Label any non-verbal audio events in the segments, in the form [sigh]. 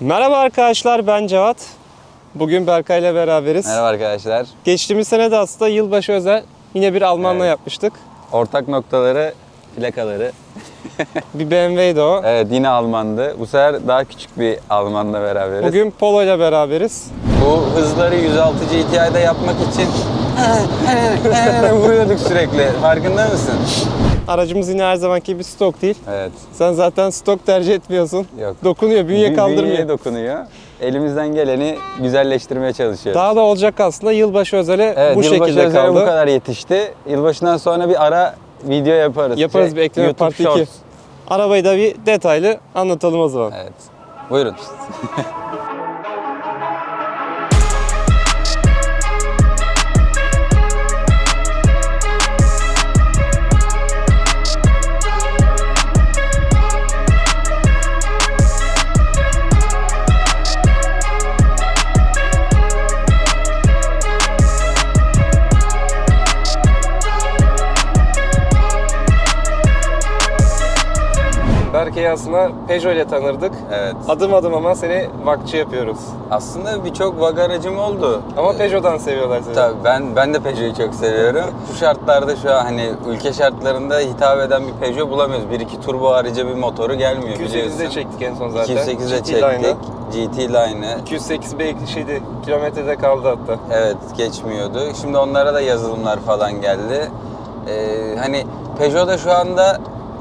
Merhaba arkadaşlar ben Cevat. Bugün Berkay ile beraberiz. Merhaba arkadaşlar. Geçtiğimiz sene de aslında yılbaşı özel yine bir Almanla Evet. yapmıştık. Ortak noktaları, plakaları. [laughs] Bir BMW'ydi o. Evet yine Almandı. Bu sefer daha küçük bir Almanla beraberiz. Bugün Polo ile beraberiz. Bu hızları 106 GTI'de yapmak için [laughs] vuruyorduk sürekli. Farkında mısın? Aracımız yine her zamanki gibi stok değil. Evet. Sen zaten stok tercih etmiyorsun. Yok. Dokunuyor, bünye Bü- kaldırmıyor. Bünyeye dokunuyor. Elimizden geleni güzelleştirmeye çalışıyoruz. Daha da olacak aslında yılbaşı özele evet, bu yılbaşı şekilde özeli kaldı. bu kadar yetişti. Yılbaşından sonra bir ara video yaparız. Yaparız Şey, bir ekleme YouTube part 2. Shorts. Arabayı da bir detaylı anlatalım o zaman. Evet. Buyurun. [laughs] Berkay'ı aslında Peugeot ile tanırdık. Evet. Adım adım ama seni vakçı yapıyoruz. Aslında birçok vag aracım oldu. Ama Peugeot'dan seviyorlar seni. Tabii ben ben de Peugeot'u çok seviyorum. Bu şartlarda şu an hani ülke şartlarında hitap eden bir Peugeot bulamıyoruz. 1.2 turbo harici bir motoru gelmiyor 208'de biliyorsun. çektik en son zaten. 208'de GT çektik. line'ı. GT line'ı. 208 belki şeydi, kilometrede kaldı hatta. Evet geçmiyordu. Şimdi onlara da yazılımlar falan geldi. Ee, hani Peugeot'da şu anda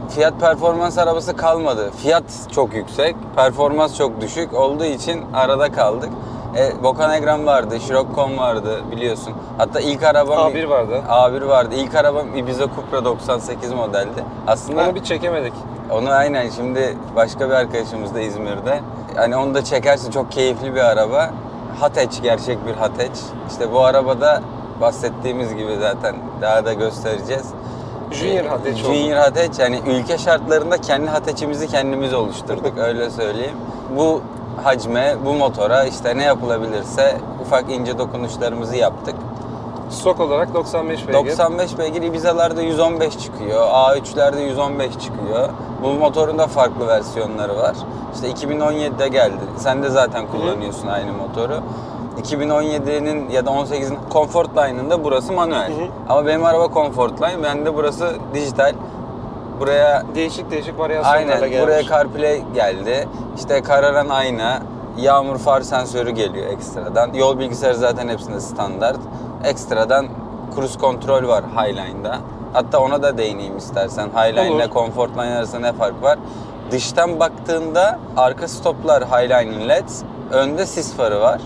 fiyat performans arabası kalmadı. Fiyat çok yüksek, performans çok düşük olduğu için arada kaldık. E, Boccanegram vardı, Scirocco vardı biliyorsun. Hatta ilk arabam A1 vardı. A1 vardı. İlk arabam Ibiza Cupra 98 modeldi. Aslında Onu bir çekemedik. onu aynen şimdi başka bir arkadaşımız da İzmir'de. Hani onu da çekersin çok keyifli bir araba. Hatch gerçek bir Hatch. İşte bu arabada bahsettiğimiz gibi zaten daha da göstereceğiz. Junior Hatch oldu. Junior Hatch yani ülke şartlarında kendi Hatch'imizi kendimiz oluşturduk öyle söyleyeyim. Bu hacme, bu motora işte ne yapılabilirse ufak ince dokunuşlarımızı yaptık. Stok olarak 95 beygir. 95 beygir Ibiza'larda 115 çıkıyor. A3'lerde 115 çıkıyor. Bu motorun da farklı versiyonları var. İşte 2017'de geldi. Sen de zaten kullanıyorsun aynı motoru. 2017'nin ya da 18'in Comfort Line'ında burası manuel. Hı hı. Ama benim araba Comfort Line, bende burası dijital. Buraya Değişik değişik varyasyonlarla aynen gelmiş. buraya CarPlay geldi. İşte kararan ayna, yağmur far sensörü geliyor ekstradan. Yol bilgisayarı zaten hepsinde standart. Ekstradan cruise kontrol var Highline'da. Hatta ona da değineyim istersen. Highline ile. Comfort Line arasında ne fark var? Dıştan baktığında arka stoplar Highline'in LED, önde sis farı var.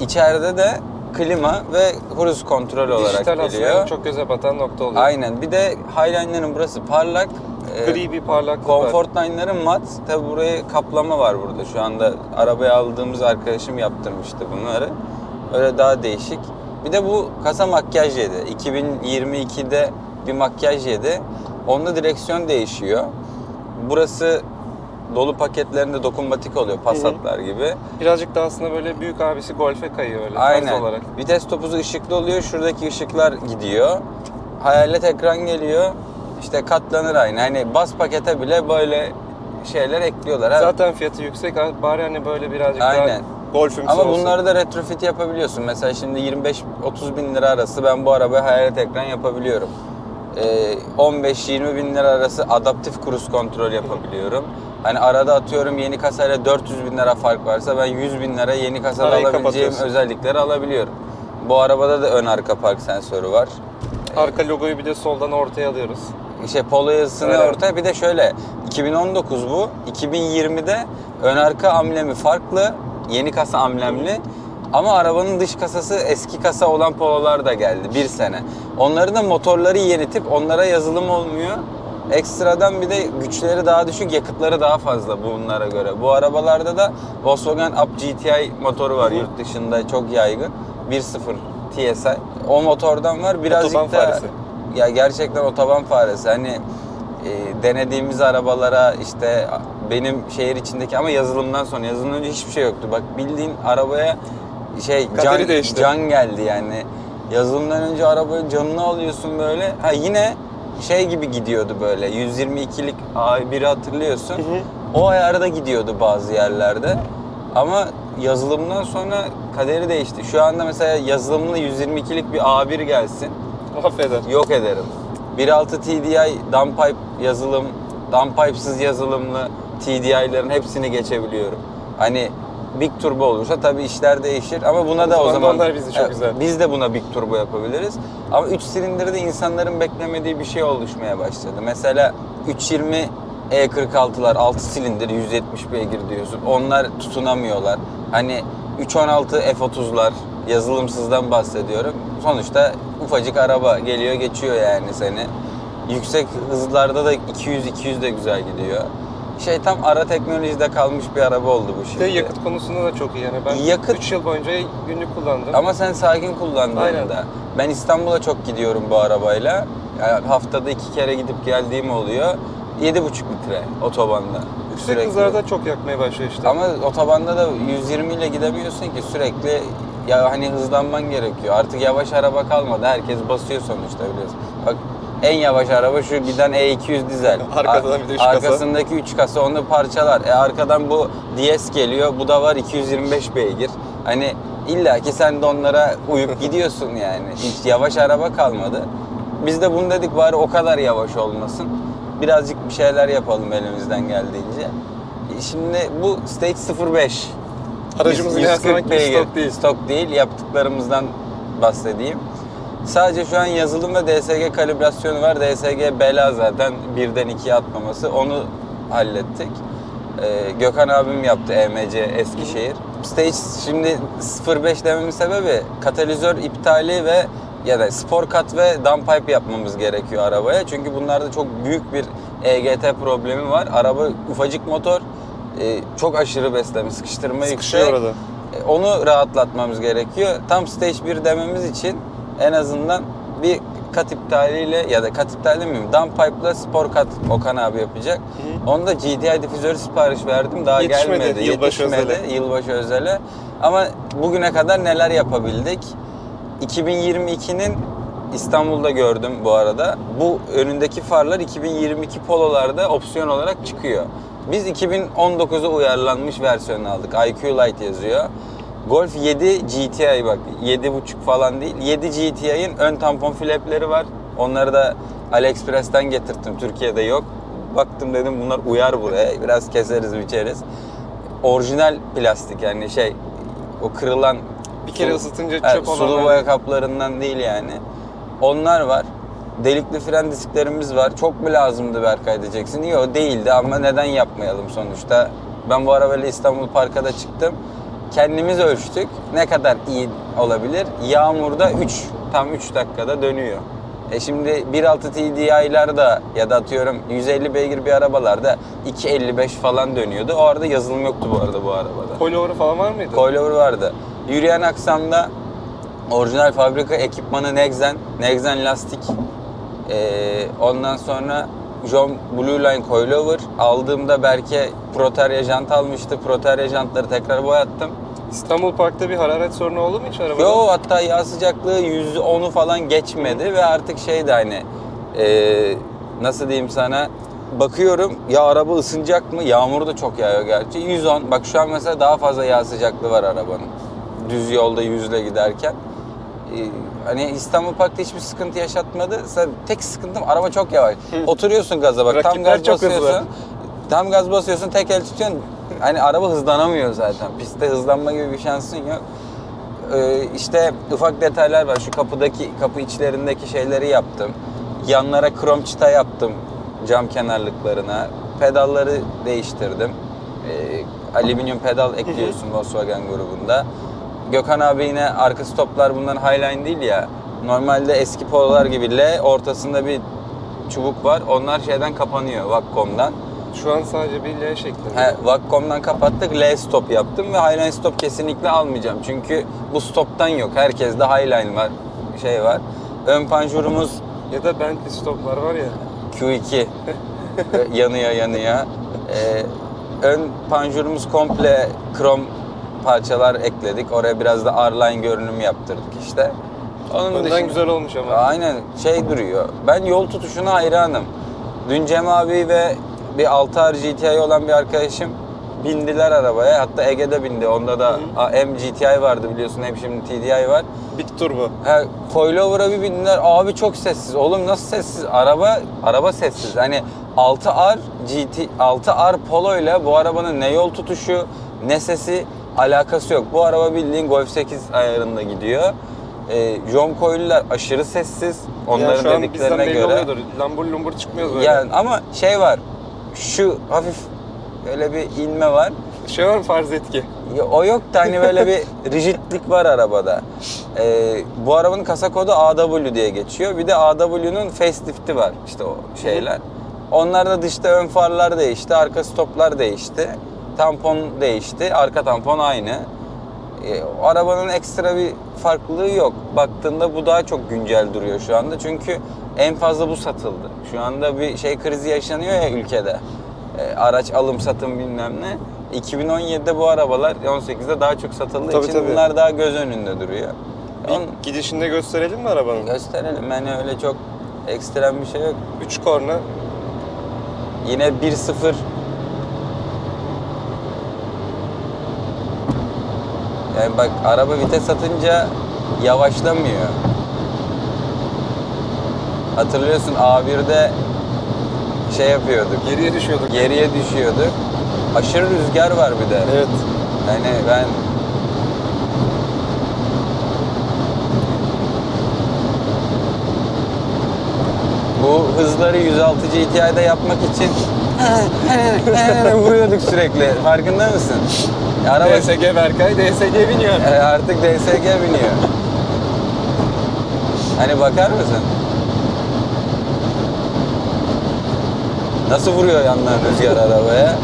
İçeride de klima ve cruise kontrol olarak Dijital geliyor. en çok göze batan nokta oluyor. Aynen. Bir de Highline'ların burası parlak. Ee, Gri bir parlaklık. Comfort Line'ların mat. Tabi buraya kaplama var burada. Şu anda arabaya aldığımız arkadaşım yaptırmıştı bunları. Öyle daha değişik. Bir de bu kasa makyaj yedi. 2022'de bir makyaj yedi. Onda direksiyon değişiyor. Burası dolu paketlerinde dokunmatik oluyor Passat'lar gibi. Birazcık da aslında böyle büyük abisi golfe kayıyor öyle Aynen. tarz olarak. Vites topuzu ışıklı oluyor. Şuradaki ışıklar gidiyor. Hayalet ekran geliyor. İşte katlanır aynı. Hani bas pakete bile böyle şeyler ekliyorlar. Zaten fiyatı yüksek abi. bari hani böyle birazcık Aynen. daha golfümsü Ama olsun. bunları da retrofit yapabiliyorsun. Mesela şimdi 25-30 bin lira arası ben bu arabaya hayalet ekran yapabiliyorum. Ee, 15-20 bin lira arası adaptif cruise kontrol yapabiliyorum. Hani arada atıyorum yeni kasayla 400 bin lira fark varsa ben 100 bin lira yeni kasada Parayı alabileceğim özellikleri alabiliyorum. Bu arabada da ön arka park sensörü var. Arka logoyu bir de soldan ortaya alıyoruz. İşte polo yazısını Evet. ortaya bir de şöyle 2019 bu 2020'de ön arka amblemi farklı yeni kasa amblemli ama arabanın dış kasası eski kasa olan pololar da geldi bir sene. Onların da motorları yeni tip onlara yazılım olmuyor. Ekstradan bir de güçleri daha düşük, yakıtları daha fazla bunlara göre. Bu arabalarda da Volkswagen Up GTI motoru var yurt dışında çok yaygın. 1.0 TSI. O motordan var. Birazcık Otoban da faresi. ya gerçekten otoban faresi. Hani e, denediğimiz arabalara işte benim şehir içindeki ama yazılımdan sonra yazılımdan önce hiçbir şey yoktu. Bak bildiğin arabaya şey Kaderi can, değişti. can geldi yani. Yazılımdan önce arabanın canını alıyorsun böyle. Ha yine şey gibi gidiyordu böyle. 122'lik A1'i hatırlıyorsun. Hı hı. O ayarda gidiyordu bazı yerlerde. Ama yazılımdan sonra kaderi değişti. Şu anda mesela yazılımlı 122'lik bir A1 gelsin. Affeder. Yok ederim. 1.6 TDI downpipe yazılım, downpipe'sız yazılımlı TDI'lerin hepsini geçebiliyorum. Hani Big Turbo olursa tabii işler değişir ama buna da o zaman da zaman onlar bizi çok güzel. biz de buna Big Turbo yapabiliriz. Ama 3 silindirde insanların beklemediği bir şey oluşmaya başladı. Mesela 320 E46'lar 6 silindir 170 beygir diyorsun. Onlar tutunamıyorlar. Hani 316 F30'lar yazılımsızdan bahsediyorum. Sonuçta ufacık araba geliyor geçiyor yani seni. Yüksek hızlarda da 200-200 de güzel gidiyor. Şey tam ara teknolojide kalmış bir araba oldu bu şimdi. de yakıt konusunda da çok iyi yani. Ben Yakıt- 3 yıl boyunca günlük kullandım. Ama sen sakin kullandığında. Aynen. Ben İstanbul'a çok gidiyorum bu arabayla. Yani haftada iki kere gidip geldiğim oluyor. 7,5 litre otobanda. Yüksek Sürekli. hızlarda çok yakmaya başlıyor işte. Ama otobanda da 120 ile gidemiyorsun ki sürekli ya hani hızlanman gerekiyor. Artık yavaş araba kalmadı. Herkes basıyor sonuçta biliyorsun. Bak en yavaş araba şu giden E200 dizel. [laughs] Arkadan bir de üç kasa. Arkasındaki 3 kasa onu parçalar. E arkadan bu DS geliyor. Bu da var 225 beygir. Hani illa ki sen de onlara uyup [laughs] gidiyorsun yani. Hiç yavaş araba kalmadı. Biz de bunu dedik bari o kadar yavaş olmasın. Birazcık bir şeyler yapalım elimizden geldiğince. E Şimdi bu Stage 05. Aracımızın Yüz- her 140 zamanki beygir. stok değil. Stok değil. Yaptıklarımızdan bahsedeyim. Sadece şu an yazılım ve DSG kalibrasyonu var. DSG bela zaten birden ikiye atmaması. Onu hallettik. Ee, Gökhan abim yaptı EMC Eskişehir. Stage şimdi 05 dememin sebebi katalizör iptali ve ya da spor kat ve downpipe yapmamız gerekiyor arabaya. Çünkü bunlarda çok büyük bir EGT problemi var. Araba ufacık motor, e, çok aşırı besleme, sıkıştırma Sıkışıyor yüksek. orada. E, Onu rahatlatmamız gerekiyor. Tam stage 1 dememiz için en azından bir kat iptaliyle ya da kat iptali demeyeyim, downpipe'la spor kat Okan abi yapacak. Hı. Onda GTI difüzörü sipariş verdim. Daha Yetişmedi, gelmedi. yılbaşı Yetişmedi. özele. Yılbaşı özele. Ama bugüne kadar neler yapabildik? 2022'nin İstanbul'da gördüm bu arada. Bu önündeki farlar 2022 Polo'larda opsiyon olarak çıkıyor. Biz 2019'a uyarlanmış versiyonu aldık. IQ Lite yazıyor. Golf 7 GTI bak 7.5 falan değil. 7 GTI'nin ön tampon flapleri var. Onları da AliExpress'ten getirttim. Türkiye'de yok. Baktım dedim bunlar uyar buraya. Biraz keseriz biçeriz. Orijinal plastik yani şey o kırılan Bir kere Sulu- ısıtınca Evet, çöp sulu olanlar- boya kaplarından değil yani. Onlar var. Delikli fren disklerimiz var. Çok mu lazımdı Berkay diyeceksin. Yok değildi ama neden yapmayalım sonuçta. Ben bu arabayla İstanbul Park'a da çıktım. Kendimiz ölçtük. Ne kadar iyi olabilir? Yağmurda 3, tam 3 dakikada dönüyor. E şimdi 1.6 TDI'ler da ya da atıyorum 150 beygir bir arabalarda 2.55 falan dönüyordu. O arada yazılım yoktu bu arada bu arabada. Coilover falan var mıydı? Coilover vardı. Yürüyen aksamda orijinal fabrika ekipmanı Nexen, Nexen lastik. Ee, ondan sonra John Blue Line Coilover. Aldığımda Berke Proterya jant almıştı. Proterya jantları tekrar boyattım. İstanbul Park'ta bir hararet sorunu oldu mu hiç arabada? Yo hatta yağ sıcaklığı %10'u falan geçmedi ve artık şey de hani ee, nasıl diyeyim sana bakıyorum ya araba ısınacak mı? Yağmur da çok yağıyor gerçi. 110 bak şu an mesela daha fazla yağ sıcaklığı var arabanın. Düz yolda yüzle giderken. Ee, hani İstanbul Park'ta hiçbir sıkıntı yaşatmadı. Tek sıkıntım araba çok yavaş. Oturuyorsun gaza bak tam Rakipler gaz çok hızlı. basıyorsun. Tam gaz basıyorsun tek el tutuyorsun. Hani araba hızlanamıyor zaten. Pistte hızlanma gibi bir şansın yok. Ee, işte ufak detaylar var. Şu kapıdaki kapı içlerindeki şeyleri yaptım. Yanlara krom çıta yaptım cam kenarlıklarına. Pedalları değiştirdim. Ee, alüminyum pedal ekliyorsun Volkswagen grubunda. Gökhan abi yine arka stoplar bundan Highline değil ya. Normalde eski Pololar gibi L ortasında bir çubuk var. Onlar şeyden kapanıyor Vaccom'dan. Şu an sadece bir L şeklinde. He, Vaccom'dan kapattık. L stop yaptım ve Highline stop kesinlikle almayacağım. Çünkü bu stoptan yok. Herkeste Highline var. Şey var. Ön panjurumuz Ya da Bentley stoplar var ya. Q2 [laughs] yanıyor yanıyor. Ee, ön panjurumuz komple krom parçalar ekledik. Oraya biraz da R-Line görünüm yaptırdık işte. Onun Önden dışında- güzel olmuş ama. Aynen şey duruyor. Ben yol tutuşuna hayranım. Dün Cem abi ve bir 6R GTI olan bir arkadaşım bindiler arabaya. Hatta Ege'de bindi. Onda da hem GTI vardı biliyorsun hem şimdi TDI var. Big Turbo. Ha, coilover'a bir bindiler. Abi çok sessiz. Oğlum nasıl sessiz? Araba araba sessiz. Hani 6R GT 6R Polo ile bu arabanın ne yol tutuşu ne sesi alakası yok. Bu araba bildiğin Golf 8 ayarında gidiyor. Ee, John Coyle'ler aşırı sessiz. Onların yani dediklerine göre. oluyordur. Lambur lumbur çıkmıyoruz böyle. Yani ama şey var. Şu hafif öyle bir inme var. Şey var mı farz etki? Ya O yok da hani böyle bir [laughs] rigidlik var arabada. Ee, bu arabanın kasa kodu AW diye geçiyor. Bir de AW'nun facelifti var işte o şeyler. Onlar da dışta ön farlar değişti, arka stoplar değişti. Tampon değişti, arka tampon aynı. O arabanın ekstra bir farklılığı yok. Baktığında bu daha çok güncel duruyor şu anda. Çünkü en fazla bu satıldı. Şu anda bir şey krizi yaşanıyor ya ülkede. Ee, araç alım satım bilmem ne. 2017'de bu arabalar 18'de daha çok satıldığı Tabii, için tabii. bunlar daha göz önünde duruyor. On, Bir gidişinde gösterelim mi arabanın? gösterelim. Yani öyle çok ekstrem bir şey yok. 3 korna. Yine 1-0 Yani bak araba vites atınca yavaşlamıyor. Hatırlıyorsun A1'de şey yapıyorduk. Geriye düşüyorduk. Geriye düşüyorduk. Aşırı rüzgar var bir de. Evet. Yani ben bu hızları 106 GTI'de yapmak için [laughs] vuruyorduk sürekli. Farkında mısın? Araba DSG Berkay, DSG biniyor. e, artık DSG biniyor. Hani bakar mısın? Nasıl vuruyor yandan rüzgar arabaya?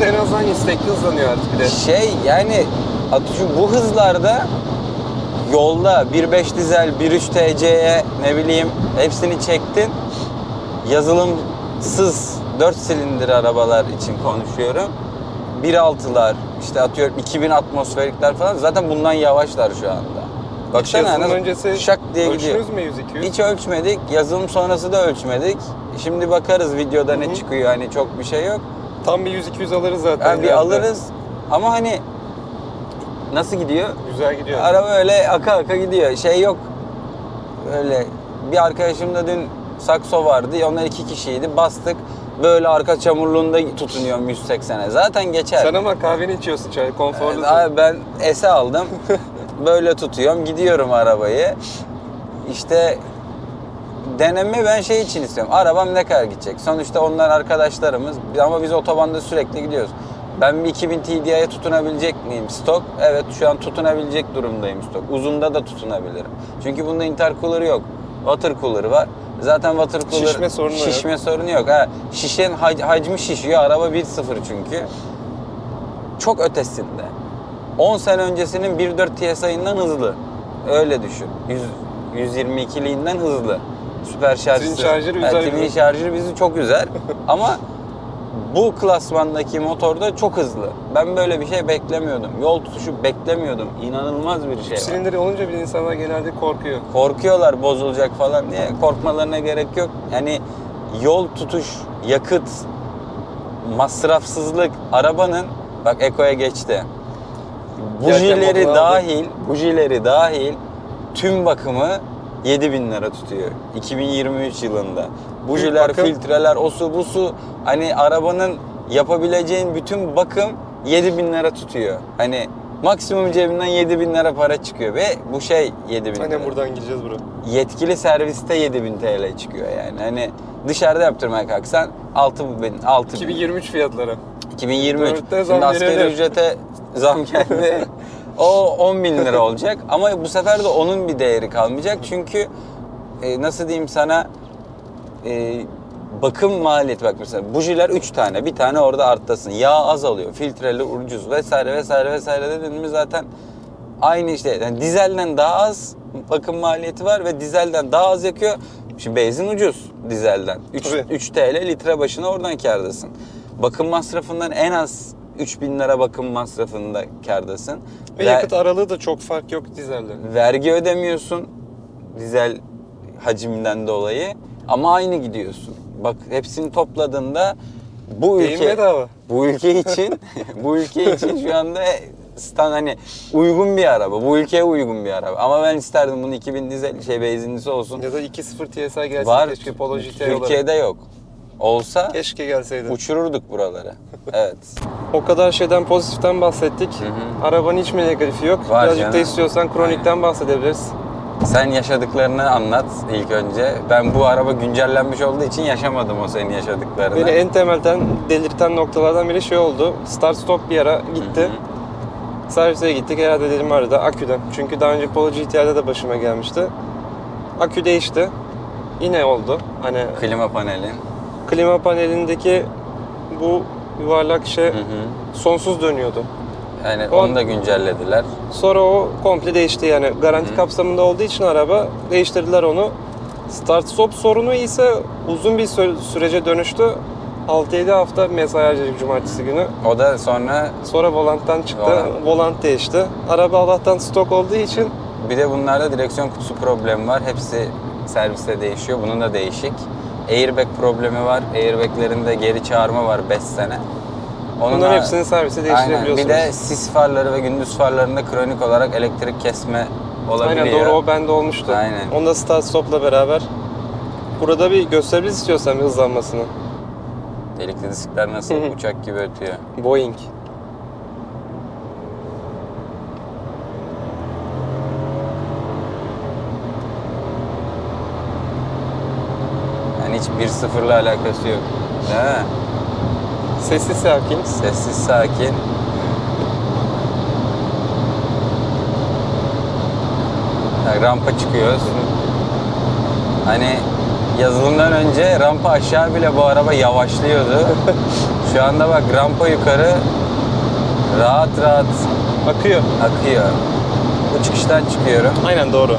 %200 en azından istekli hızlanıyor artık bir de. Şey yani atışın bu hızlarda yolda 1.5 dizel 1.3 TC'ye ne bileyim hepsini çektin. Yazılımsız 4 silindir arabalar için konuşuyorum. 1.6'lar işte atıyorum 2000 atmosferikler falan zaten bundan yavaşlar şu anda. Baksana yazılım nasıl öncesi şak diye gidiyor. mü 100-200? Hiç ölçmedik. Yazılım sonrası da ölçmedik. Şimdi bakarız videoda Hı ne çıkıyor. Hani çok bir şey yok. Tam bir 100-200 alırız zaten. Yani bir alırız. Ama hani nasıl gidiyor? Güzel gidiyor. Araba öyle aka aka gidiyor. Şey yok. Öyle bir arkadaşımda dün sakso vardı. Onlar iki kişiydi. Bastık. Böyle arka çamurluğunda tutunuyorum 180'e. Zaten geçer. Sen ama kahveni içiyorsun çay, konforlusun. Evet, abi ben ese aldım. [laughs] Böyle tutuyorum. Gidiyorum arabayı. İşte deneme ben şey için istiyorum. Arabam ne kadar gidecek? Sonuçta onlar arkadaşlarımız ama biz otobanda sürekli gididiyoruz. Ben bir 2000 TDI'ye tutunabilecek miyim stok? Evet şu an tutunabilecek durumdayım stok. Uzunda da tutunabilirim. Çünkü bunda intercooler yok. Water cooler var. Zaten water cooler Şişme sorunu yok. şişme sorunu yok. Ha, şişen hac- hacmi şişiyor. Araba 1.0 çünkü. Çok ötesinde. 10 sene öncesinin 1.4 TSI'nden hızlı. Öyle düşün. 100, 122'liğinden hızlı. Süper şarjı. Twin şarjörü bizi çok üzer. [laughs] Ama bu klasmandaki motorda çok hızlı. Ben böyle bir şey beklemiyordum. Yol tutuşu beklemiyordum. İnanılmaz bir şey var. Silindir olunca bir insanlar genelde korkuyor. Korkuyorlar bozulacak falan diye. Korkmalarına gerek yok. Yani yol tutuş, yakıt, masrafsızlık arabanın bak Eko'ya geçti. Bujileri dahil, bujileri dahil tüm bakımı 7000 lira tutuyor 2023 yılında. Bujiler, bakım. filtreler, o su bu su hani arabanın yapabileceğin bütün bakım 7000 lira tutuyor. Hani maksimum cebinden 7000 lira para çıkıyor ve bu şey 7000 lira. Aynen buradan gireceğiz bura. Yetkili serviste 7000 TL çıkıyor yani. Hani dışarıda yaptırmaya kalksan 6000 6000 2023 fiyatları. 2023. Dörtte zam Şimdi asgari ücrete zam geldi. [laughs] o 10 bin lira olacak. [laughs] Ama bu sefer de onun bir değeri kalmayacak. Çünkü e, nasıl diyeyim sana e, bakım maliyeti bak mesela bujiler 3 tane. Bir tane orada arttasın. Yağ azalıyor. Filtreli ucuz vesaire vesaire vesaire dedin mi zaten aynı işte. Yani dizelden daha az bakım maliyeti var ve dizelden daha az yakıyor. Şimdi benzin ucuz dizelden. 3, Tabii. 3 TL litre başına oradan kârdasın. Bakım masrafından en az 3000 lira bakım masrafında kârdasın. Ve Ver- yakıt aralığı da çok fark yok dizelde. vergi ödemiyorsun. Dizel hacimden dolayı ama aynı gidiyorsun. Bak hepsini topladığında bu ülke bedava. bu ülke için [laughs] bu ülke için şu anda stan hani uygun bir araba. Bu ülkeye uygun bir araba. Ama ben isterdim bunun 2000 dizel şey benzinlisi olsun. Ya da 2.0 TSI gelse Var. keşke Polo GTI olarak. Türkiye'de yok. Olsa Keşke gelseydi. uçururduk buraları. Evet. O kadar şeyden pozitiften bahsettik. Arabanın hiç mi negatifi yok? Var Birazcık da canım. istiyorsan kronikten bahsedebiliriz. Sen yaşadıklarını anlat ilk önce. Ben bu araba güncellenmiş olduğu için yaşamadım o senin yaşadıklarını. Beni en temelden delirten noktalardan biri şey oldu. Start stop bir ara gitti. Servise gittik herhalde dedim arada aküden. Çünkü daha önce Polo GTI'de de başıma gelmişti. Akü değişti. Yine oldu. Hani Klima panelin. Klima panelindeki bu yuvarlak şey Hı hı. sonsuz dönüyordu. Yani O- onu da güncellediler. Sonra o komple değişti yani. Garanti kapsamında olduğu için araba değiştirdiler onu. Start stop sorunu ise uzun bir sü- sürece dönüştü. 6-7 hafta mesai harcadık cumartesi günü. O da sonra Sonra volanttan çıktı. Volant. Volant değişti. Araba Allah'tan stok olduğu için bir de bunlarda direksiyon kutusu problemi var. Hepsi serviste değişiyor. Bunun da değişik. Airbag problemi var. Airbag'lerinde geri çağırma var 5 sene. Onun bunların hepsini servise Aynen. değiştirebiliyorsunuz. Bir de sis farları ve gündüz farlarında kronik olarak elektrik kesme olabiliyor. Aynen doğru o bende olmuştu. Aynen. Onu da start stopla beraber. Burada bir gösterebiliriz istiyorsan bir hızlanmasını. Delikli diskler nasıl uçak gibi ötüyor. Boeing. Yani hiç 1-0'la alakası yok. Mi? Sessiz sakin. Sessiz sakin. Yani rampa çıkıyoruz. Hani yazılımdan önce rampa aşağı bile bu araba yavaşlıyordu. [laughs] Şu anda bak rampa yukarı rahat rahat Akıyor. akıyor. Bu çıkıştan çıkıyorum. Aynen doğru.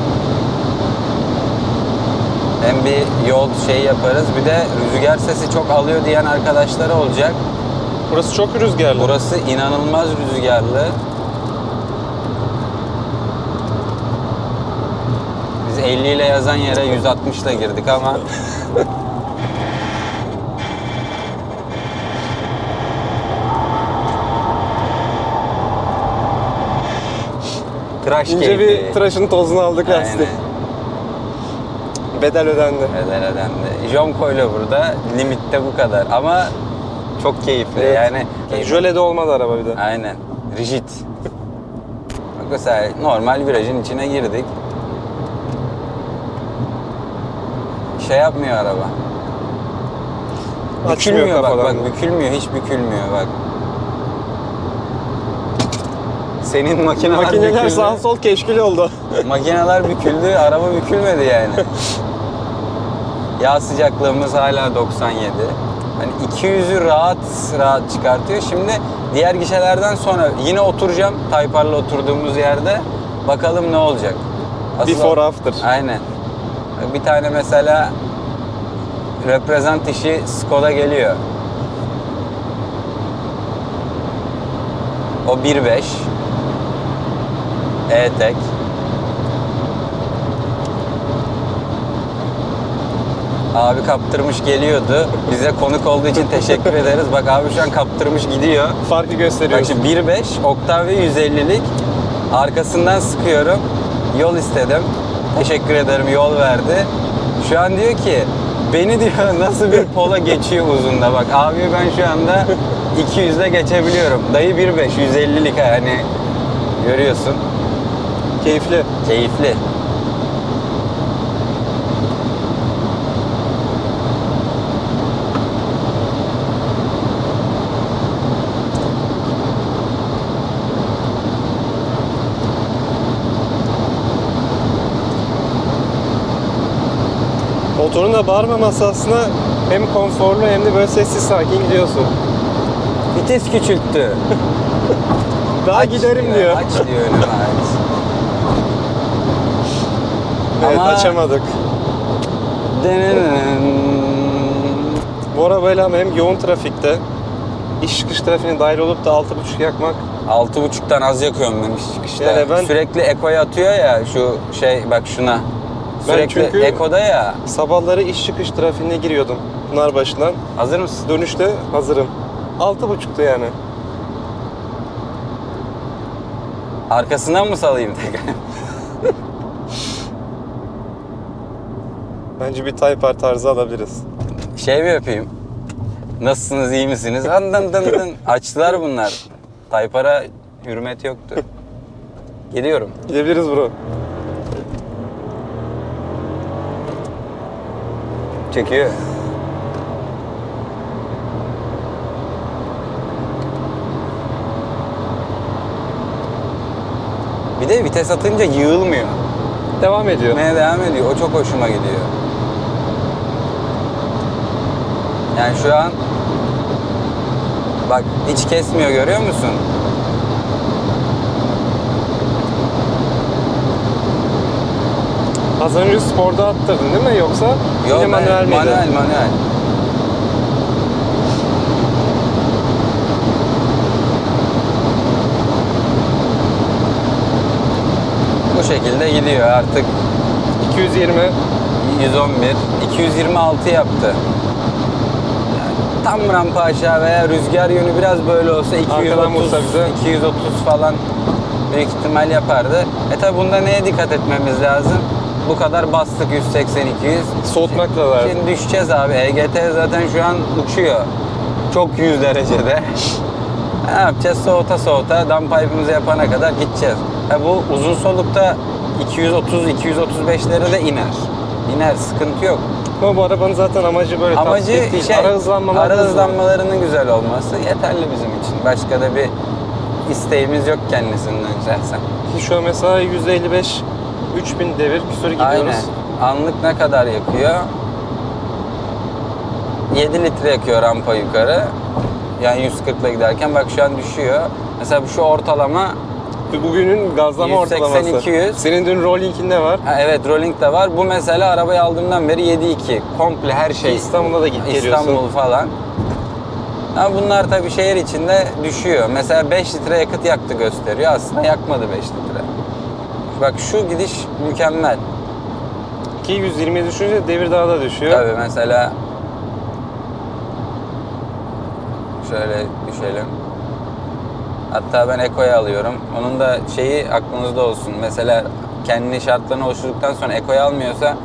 Hem bir yol şey yaparız. Bir de rüzgar sesi çok alıyor diyen arkadaşlar olacak. Burası çok rüzgarlı. Burası inanılmaz rüzgarlı. Biz 50 ile yazan yere 160 ile girdik ama [laughs] tıraş İnce bir keyfi. tıraşın tozunu aldık Aynen. lastik. Bedel ödendi. Neden ödendi. Jonko ile burada limitte bu kadar ama çok keyifli Evet. yani. Jöle de olmadı araba bir de. Aynen. Rigid. Bak mesela normal virajın içine girdik. Şey yapmıyor araba. Açmıyor Bükülmüyor bak bak bükülmüyor hiç bükülmüyor bak. Senin makineler Makineler büküldü. sağ sol keşkil oldu. Makineler büküldü, araba bükülmedi yani. [laughs] Yağ sıcaklığımız hala 97. Hani 200'ü rahat rahat çıkartıyor. Şimdi diğer gişelerden sonra yine oturacağım Taypar'la oturduğumuz yerde. Bakalım ne olacak. Before after. Aynen. Bir tane mesela reprezent işi Skoda geliyor. O 1.5 E-Tek Abi kaptırmış geliyordu. Bize konuk olduğu için teşekkür [laughs] ederiz. Bak abi şu an kaptırmış gidiyor. Farkı Bak gösteriyorsun. şimdi 1.5 Octavia 150'lik arkasından sıkıyorum. Yol istedim. Teşekkür ederim yol verdi. Şu an diyor ki beni diyor [laughs] nasıl bir pola geçiyor uzunda bak abi ben şu anda [laughs] 200'de geçebiliyorum. Dayı 1.5 150'lik ha, hani görüyorsun. Keyifli. Keyifli. Motorun da bağırmaması aslında hem konforlu hem de böyle sessiz sakin gidiyorsun. Vites küçülttü. [laughs] Daha Aç giderim diyor. Aç diyor önüme aç. Evet Ama- açamadık. Bu arabayla hem yoğun trafikte iş çıkış trafiğine dahil olup da 6.5 yakmak 6.5'tan az yakıyorum ben iş çıkışta. Yani ben- Sürekli ekoya atıyor ya şu şey bak şuna. Sürekli çünkü- Eko'da ya. Sabahları iş çıkış trafiğine giriyordum Pınarbaşı'dan. Hazır mısın? Dönüşte hazırım. Altı buçuktu yani. Arkasından mı salayım tekrar? [laughs] Bence bir Type R tarzı alabiliriz. şey mi yapayım? Nasılsınız, iyi misiniz? Dın dın dın dın. [laughs] Açtılar bunlar. Taypar'a hürmet yoktu. [laughs] Geliyorum. Gidebiliriz bro. Çekiyor. Bir de vites atınca yığılmıyor. Devam ediyor. Gitmeye devam ediyor. O çok hoşuma gidiyor. Yani şu an bak hiç kesmiyor görüyor musun? Az önce sporda attırdın değil mi yoksa Yok yine manuel miydi? manuel manuel. Bu şekilde gidiyor artık 220. 111, 226 yaptı. Yani tam rampa aşağı veya rüzgar yönü biraz böyle olsa 230, Arkadan vursa bize. 230 falan büyük ihtimal yapardı. E tabi bunda neye dikkat etmemiz lazım? Bu kadar bastık 180 200. Soğutmak da lazım. Şimdi düşeceğiz abi. EGT zaten şu an uçuyor. Çok 100 derecede. [laughs] ne yapacağız? Soğuta soğuta downpipe'ımızı yapana kadar gideceğiz. Ha, bu uzun solukta 230-235'lere de iner. İner, sıkıntı yok. Ama bu arabanın zaten amacı böyle Amacı tasdik değil. şey, ara hızlanmalar. ara hızlanmalarının güzel olması yeterli bizim için. Başka da bir isteğimiz yok kendisinden şahsen. Ki şu an mesela 155 3000 devir küsur gidiyoruz. Aynen. Anlık ne kadar yakıyor? 7 litre yakıyor rampa yukarı. Yani 140 ile giderken bak şu an düşüyor. Mesela bu şu ortalama Bugünün gazlama 180, ortalaması. 200. Senin dün rolling'inde var. ha evet rolling de var. Bu mesela arabayı aldığımdan beri 7.2. Komple her şey. İstanbul'a da git geliyorsun. İstanbul falan. Ama bunlar tabii şehir içinde düşüyor. Mesela 5 litre yakıt yaktı gösteriyor. Aslında yakmadı 5 litre. Bak şu gidiş mükemmel. Ki 120'ye düşünce devir daha da düşüyor. Tabii mesela şöyle düşelim. Hatta ben Eko'ya alıyorum. Onun da şeyi aklınızda olsun. Mesela kendi şartlarını oluşturduktan sonra Eko'ya almıyorsa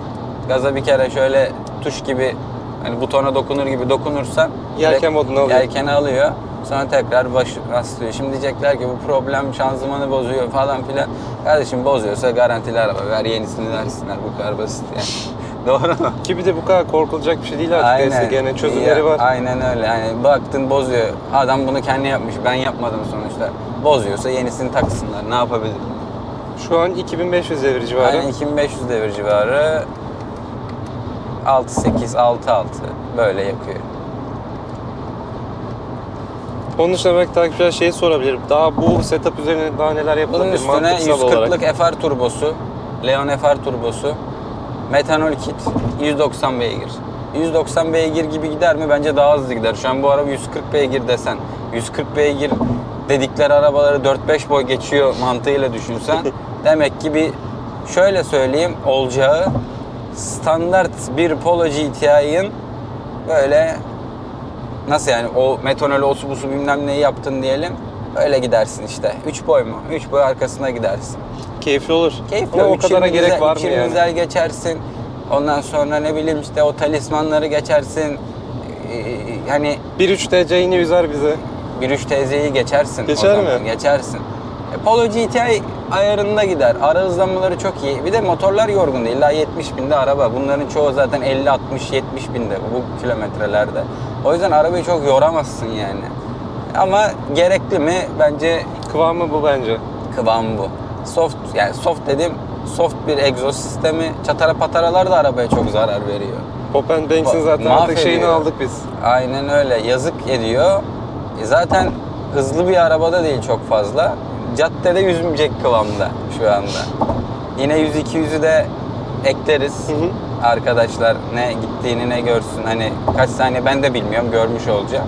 gaza bir kere şöyle tuş gibi hani butona dokunur gibi dokunursan Yelken modunu alıyor. Yelkeni alıyor. Sonra tekrar baş rastlıyor. Şimdi diyecekler ki bu problem şanzımanı bozuyor falan filan. Kardeşim bozuyorsa garantili araba ver yenisini versinler bu kadar basit yani. [laughs] Doğru mu? Ki bir de bu kadar korkulacak bir şey değil artık. Gene çözümleri Ya, var. Aynen öyle. Yani baktın bozuyor. Adam bunu kendi yapmış. Ben yapmadım sonuçta. Bozuyorsa yenisini taksınlar. Ne yapabilir? Şu an 2500 devir civarı. Aynen 2500 devir civarı. 6.8, 6.6 böyle yakıyor. Onun dışında belki takipçiler şeyi sorabilir. Daha bu setup üzerine daha neler Bunun yapılabilir üstüne mantıksal olarak. 140'lık FR turbosu, Leon FR turbosu, metanol kit, 190 beygir. 190 beygir gibi gider mi? Bence daha hızlı gider. Şu an bu araba 140 beygir desen, 140 beygir dedikleri arabaları 4-5 boy geçiyor mantığıyla düşünsen. [laughs] demek ki bir şöyle söyleyeyim olacağı standart bir Polo GTI'ın böyle nasıl yani o metanol osu busu bilmem neyi yaptın diyelim. Öyle gidersin işte. 3 boy mu? 3 boy arkasına gidersin. Keyifli olur. Keyifli. Ama o kadara gerek var mı yani? güzel geçersin. Ondan sonra ne bileyim işte o talismanları geçersin. Ee, hani 1.3 TC yine üzer bizi. 1.3 TZ'yi geçersin. Geçer mi? Geçersin. E, Polo GTI ayarında gider. Ara hızlanmaları çok iyi. Bir de motorlar yorgun değil. Daha 70 binde araba. Bunların çoğu zaten 50, 60, 70 binde bu kilometrelerde. O yüzden arabayı çok yoramazsın yani. Ama gerekli mi? Bence Kıvamı bu bence. kıvam bu. Soft yani soft dedim soft bir egzoz sistemi. Çatara pataralar da arabaya çok zarar veriyor. Pop and Banks'in Ba- zaten artık mahvediyor. şeyini aldık biz. Aynen öyle. Yazık ediyor. E zaten hızlı bir arabada değil çok fazla. Caddede yüzmeyecek kıvamda şu anda. Yine 100-200'ü de ekleriz. Hı hı. Arkadaşlar ne gittiğini ne görsün. Hani kaç saniye ben de bilmiyorum görmüş olacağım.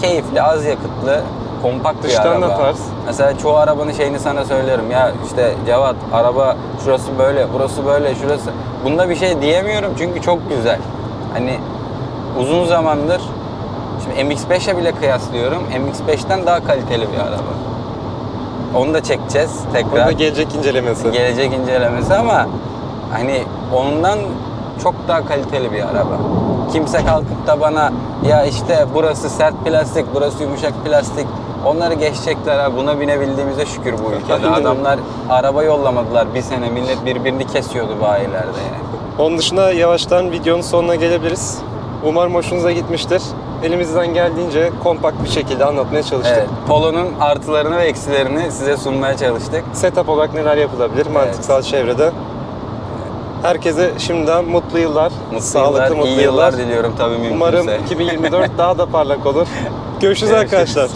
Keyifli, az yakıtlı, kompakt bir Dıştan da araba. tarz. Mesela çoğu arabanın şeyini sana söylerim. Ya işte Cevat araba şurası böyle, burası böyle, şurası. bunda bir şey diyemiyorum çünkü çok güzel. Hani uzun zamandır şimdi MX-5'e bile kıyaslıyorum. MX-5'ten daha kaliteli bir araba. Onu da çekeceğiz tekrar. da gelecek incelemesi. Gelecek incelemesi ama hani ondan çok daha kaliteli bir araba. Kimse kalkıp da bana ya işte burası sert plastik, burası yumuşak plastik. Onları geçecekler ha. Buna binebildiğimize şükür bu ülkede. Adamlar araba yollamadılar bir sene. Millet birbirini kesiyordu bayilerde yani. Onun dışında yavaştan videonun sonuna gelebiliriz. Umarım hoşunuza gitmiştir. Elimizden geldiğince kompakt bir şekilde anlatmaya çalıştık. Evet, Polo'nun artılarını ve eksilerini size sunmaya çalıştık. Setup olarak neler yapılabilir mantıksal çevrede. Herkese şimdiden mutlu yıllar, Mutlu sağlıklı yıllar, mutlu iyi yıllar diliyorum tabii mümkünse. Umarım 2024 [laughs] daha da parlak olur. Görüşürüz Görüşürüz. arkadaşlar.